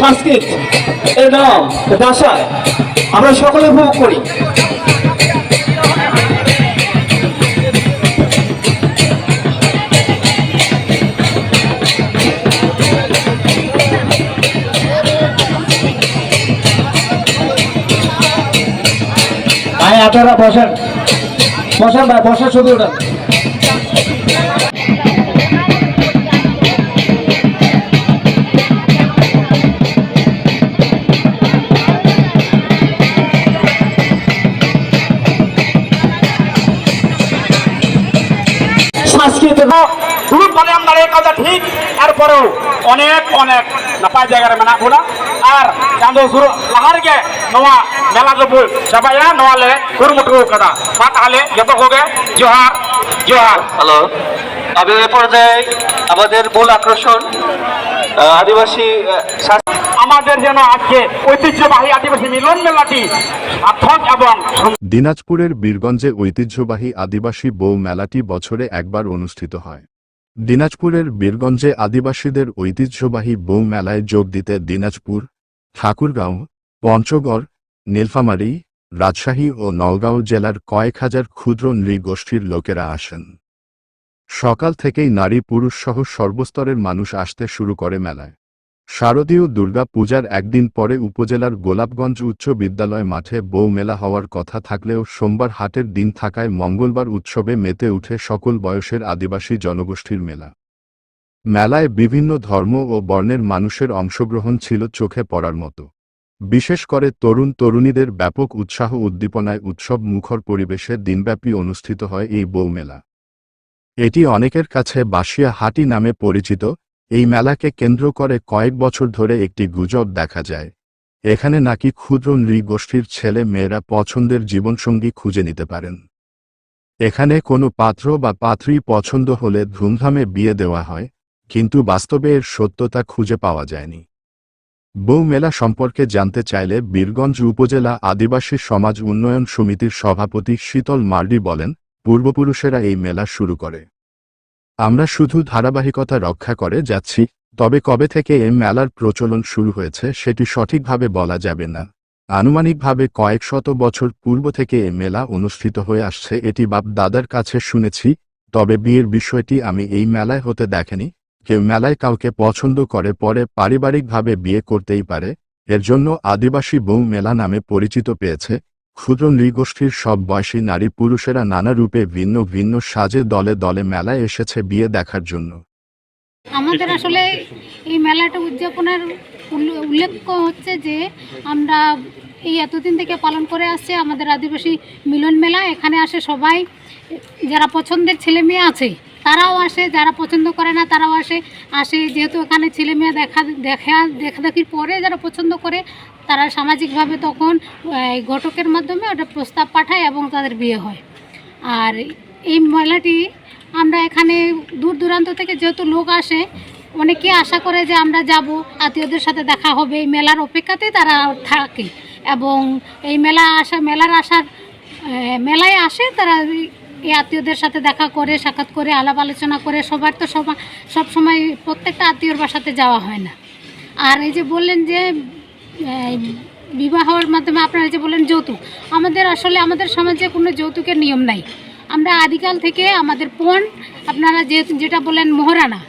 সংস্কৃত। এর নাম দাসায় আমরা সকলে উপভোগ করি। আপনারা বসেন। বসেন ভাই, বসেন শুধু ওটা। এই কথা ঠিক তারপরেও অনেক অনেক নাপাই জায়গায় মেনা গুলা আর চাঁদো সুর লাহারগে নওয়া মেলা জবু সবাইয়া নওয়ালে কুরমুটু কথা। মা তাহলে যত হোগে জোহার জোহার। হ্যালো। তবে এ পর্যায়ে আমাদের মূল আকর্ষণ আদিবাসী আহ, সাংস্কৃতিক আমাদের যেন আজকে ঐতিহ্যবাহী আদিবাসী মিলন মেলাটি সার্থক এবং দিনাজপুরের বীরগঞ্জে ঐতিহ্যবাহী আদিবাসী বউ মেলাটি বছরে একবার অনুষ্ঠিত হয়। দিনাজপুরের বীরগঞ্জে আদিবাসীদের ঐতিহ্যবাহী বৌ মেলায় যোগ দিতে দিনাজপুর, ঠাকুরগাঁও, পঞ্চগড়, নীলফামারী, রাজশাহী ও নওগাঁও জেলার কয়েক হাজার ক্ষুদ্র নৃগোষ্ঠীর লোকেরা আসেন। সকাল থেকেই নারী পুরুষ সহ সর্বস্তরের মানুষ আসতে শুরু করে মেলায়। শারদীয় দুর্গা পূজার একদিন পরে উপজেলার গোলাপগঞ্জ উচ্চ বিদ্যালয় মাঠে বউ মেলা হওয়ার কথা থাকলেও সোমবার হাটের দিন থাকায় মঙ্গলবার উৎসবে মেতে উঠে সকল বয়সের আদিবাসী জনগোষ্ঠীর মেলা। মেলায় বিভিন্ন ধর্ম ও বর্ণের মানুষের অংশগ্রহণ ছিল চোখে পড়ার মতো। বিশেষ করে তরুণ তরুণীদের ব্যাপক উৎসাহ উদ্দীপনায় উৎসব মুখর পরিবেশে দিনব্যাপী অনুষ্ঠিত হয় এই বউ মেলা এটি অনেকের কাছে বাসিয়া হাটি নামে পরিচিত এই মেলাকে কেন্দ্র করে কয়েক বছর ধরে একটি গুজব দেখা যায়। এখানে নাকি ক্ষুদ্র নৃগোষ্ঠীর ছেলে মেয়েরা পছন্দের জীবনসঙ্গী খুঁজে নিতে পারেন। এখানে কোনো পাত্র বা পাত্রী পছন্দ হলে ধুমধামে বিয়ে দেওয়া হয়, কিন্তু বাস্তবে এর সত্যতা খুঁজে পাওয়া যায়নি। বউ মেলা সম্পর্কে জানতে চাইলে বীরগঞ্জ উপজেলা আদিবাসী সমাজ উন্নয়ন সমিতির সভাপতি শীতল মার্ডি বলেন, পূর্বপুরুষেরা এই মেলা শুরু করে। আমরা শুধু ধারাবাহিকতা রক্ষা করে যাচ্ছি, তবে কবে থেকে এই মেলার প্রচলন শুরু হয়েছে সেটি সঠিকভাবে বলা যাবে না। আনুমানিকভাবে কয়েক শত বছর পূর্ব থেকে এ মেলা অনুষ্ঠিত হয়ে আসছে এটি বাপ দাদার কাছে শুনেছি, তবে বিয়ের বিষয়টি আমি এই মেলায় হতে দেখেনি, কেউ মেলায় কাউকে পছন্দ করে পরে পারিবারিকভাবে বিয়ে করতেই পারে, এর জন্য আদিবাসী বউ মেলা নামে পরিচিত পেয়েছে ক্ষুদ্র নৃগোষ্ঠীর সব বয়সী নারী পুরুষেরা নানা রূপে ভিন্ন ভিন্ন সাজে দলে দলে মেলায় এসেছে বিয়ে দেখার জন্য। আমাদের আসলে এই মেলাটা উদযাপনের উল্লেখ্য হচ্ছে যে আমরা এই এতদিন থেকে পালন করে আসছে আমাদের আদিবাসী মিলন মেলা। এখানে আসে সবাই, যারা পছন্দের ছেলে মেয়ে আছে তারাও আসে, যারা পছন্দ করে না তারাও আসে। আসে, যেহেতু এখানে ছেলে মেয়ে দেখা দেখা, দেখাদেখির পরে যারা পছন্দ করে, তারা সামাজিকভাবে তখন ঘটকের মাধ্যমে ওটা প্রস্তাব পাঠায় এবং তাদের বিয়ে হয়। আর এই মেলাটি আমরা এখানে দূর দূরান্ত থেকে যেহেতু লোক আসে, অনেকে আশা করে যে আমরা যাব, আত্মীয়দের সাথে দেখা হবে। এই মেলার অপেক্ষাতেই তারা থাকে এবং এই মেলা আসা, মেলার আসার মেলায় আসে তারা এই আত্মীয়দের সাথে দেখা করে, সাক্ষাৎ করে, আলাপ আলোচনা করে, সবার তো সব সময় প্রত্যেকটা আত্মীয়র বাসাতে যাওয়া হয় না। আর এই যে বললেন যে বিবাহর মাধ্যমে আপনারা যে বললেন যৌতুক, আমাদের আসলে আমাদের সমাজে কোনো যৌতুকের নিয়ম নাই। আমরা আদিকাল থেকে আমাদের পণ, আপনারা যে, যেটা বলেন মোহরানা,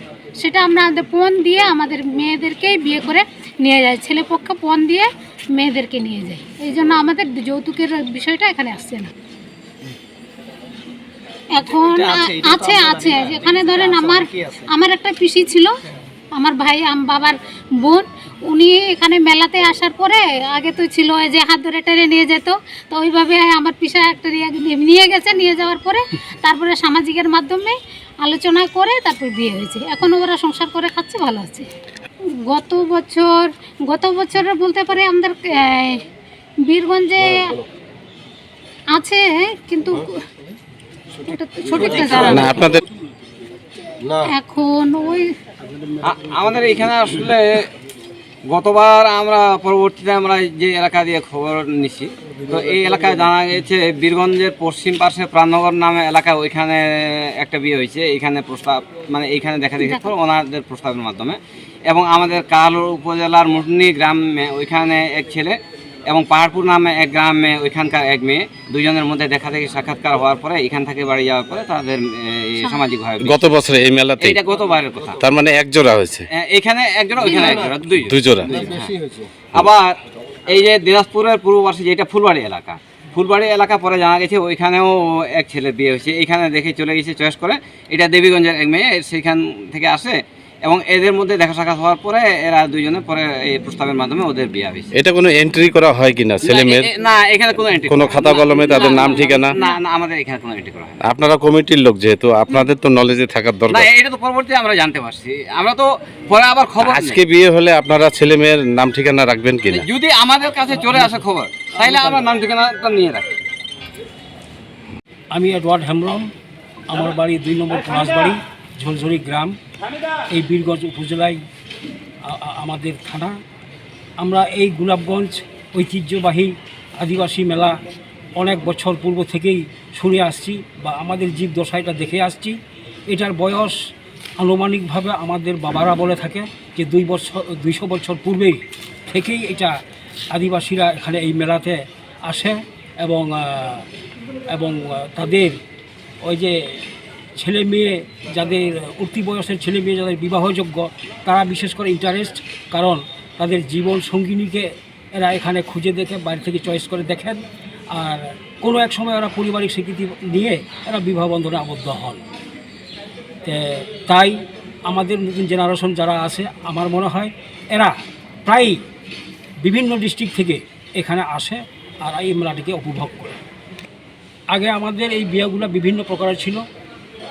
সেটা আমরা আমাদের পণ দিয়ে আমাদের মেয়েদেরকেই বিয়ে করে নিয়ে যায়। ছেলে পক্ষে পণ দিয়ে মেয়েদেরকে নিয়ে যায়। এই জন্য আমাদের যৌতুকের বিষয়টা এখানে আসছে না। এখন আছে আছে এখানে ধরেন আমার আমার একটা পিসি ছিল আমার ভাই আম বাবার বোন উনি এখানে মেলাতে আসার পরে আগে তো ছিল ওই যে হাত ধরে টেনে নিয়ে যেত তো ওইভাবে আমার পিসা একটা নিয়ে- নিয়ে গেছে নিয়ে যাওয়ার পরে তারপরে সামাজিকের মাধ্যমে আলোচনা করে তারপর বিয়ে হয়েছে। এখন ওরা সংসার করে খাচ্ছে ভালো আছে। গত বছর গত বছরের বলতে পারে আমাদের বীরগঞ্জে আছে কিন্তু না আপনাদের এখন ওই আমাদের এখানে আসলে গতবার আমরা পরবর্তীতে আমরা যে এলাকা দিয়ে খবর নিছি তো এই এলাকায় জানা গেছে বীরগঞ্জের পশ্চিম পাশে প্রাণনগর নামে এলাকা ওইখানে একটা বিয়ে হয়েছে। এইখানে প্রস্তাব মানে এইখানে দেখা দেখি। ওনাদের প্রস্তাবের মাধ্যমে। এবং আমাদের কালোর উপজেলার মুটনি গ্রামে ওইখানে এক ছেলে এবং পাহাড়পুর নামে এক গ্রামে ওইখানকার এক মেয়ে দুজনের মধ্যে দেখা দেখি সাক্ষাৎকার হওয়ার পরে এখান থেকে বাড়ি যাওয়ার পরে তাদের সামাজিকভাবে গত বছরে এই মেলাতে এইটা গতবারের কথা। তার মানে এক জোড়া হয়েছে? এখানে একজোড়া ওইখানে একজোড়া দুই দুই জোড়া। আবার এই যে দিনাজপুরের পূর্বপাশে যেটা ফুলবাড়ি এলাকা ফুলবাড়ি এলাকা পরে জানা গেছে ওইখানেও এক ছেলে বিয়ে হয়েছে। এইখানে দেখে চলে গেছে চয়েস করে। এটা দেবীগঞ্জের এক মেয়ে সেইখান থেকে আসে। এবং এদের মধ্যে দেখা সাক্ষাৎ হওয়ার পরে এরা দুইজনে পরে এই প্রস্তাবের মাধ্যমে ওদের বিয়ে হয়েছে। এটা কোনো এন্ট্রি করা হয় কিনা? ছেলে মেয়ের না, এখানে কোনো এন্ট্রি কোনো খাতা কলমে তাদের নাম ঠিকানা? না না আমাদের এখানে কোনো এন্ট্রি করা হয় আপনারা কমিটির লোক যেহেতু আপনাদের তো নলেজে থাকার দরকার। না এটা তো পরবর্তী আমরা জানতে পারছি। আমরা তো পরে আবার খবর আজকে বিয়ে হলে আপনারা ছেলে মেয়ের নাম ঠিকানা রাখবেন কিনা? যদি আমাদের কাছে চলে আসে খবর তাহলে আমরা নাম ঠিকানাটা নিয়ে রাখি। আমি এডওয়ার্ড হেমব্রম। আমার বাড়ি দুই নম্বর পলাশবাড়ি। ঝলঝরি গ্রাম, এই বীরগঞ্জ উপজেলায় আমাদের থানা। আমরা এই গোলাপগঞ্জ ঐতিহ্যবাহী আদিবাসী মেলা অনেক বছর পূর্ব থেকেই শুনে আসছি বা আমাদের জীব দশাইটা দেখে আসছি। এটার বয়স আনুমানিকভাবে আমাদের বাবারা বলে থাকে যে দুই বছর, দুইশো বছর পূর্বেই থেকেই এটা আদিবাসীরা এখানে এই মেলাতে আসে এবং এবং তাদের ওই যে ছেলে মেয়ে যাদের উঠতি বয়সের ছেলে মেয়ে যাদের বিবাহযোগ্য, তারা বিশেষ করে ইন্টারেস্ট কারণ তাদের জীবন সঙ্গিনীকে এরা এখানে খুঁজে দেখে, বাইরে থেকে চয়েস করে দেখেন। আর কোনো এক সময় ওরা পারিবারিক স্বীকৃতি নিয়ে এরা বিবাহ বন্ধনে আবদ্ধ হন। তাই আমাদের নতুন জেনারেশন যারা আছে, আমার মনে হয় এরা প্রায় বিভিন্ন ডিস্ট্রিক্ট থেকে এখানে আসে আর এই মেলাটিকে উপভোগ করে। আগে আমাদের এই বিয়েগুলো বিভিন্ন প্রকারের ছিল।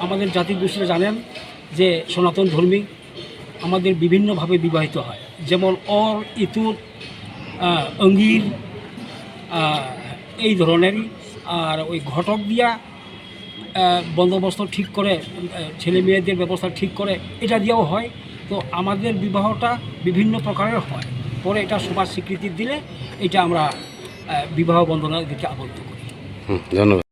আমাদের জাতি গোষ্ঠীরা জানেন যে সনাতন ধর্মী আমাদের বিভিন্নভাবে বিবাহিত হয়। যেমন অর, ইতুর অঙ্গির এই ধরনেরই। আর ওই ঘটক দিয়া বন্দোবস্ত ঠিক করে ছেলে মেয়েদের ব্যবস্থা ঠিক করে, এটা দিয়েও হয়। তো আমাদের বিবাহটা বিভিন্ন প্রকারের হয়। পরে এটা সবার স্বীকৃতি দিলে এটা আমরা বিবাহ বন্ধনের দিকে আবদ্ধ করি। ধন্যবাদ।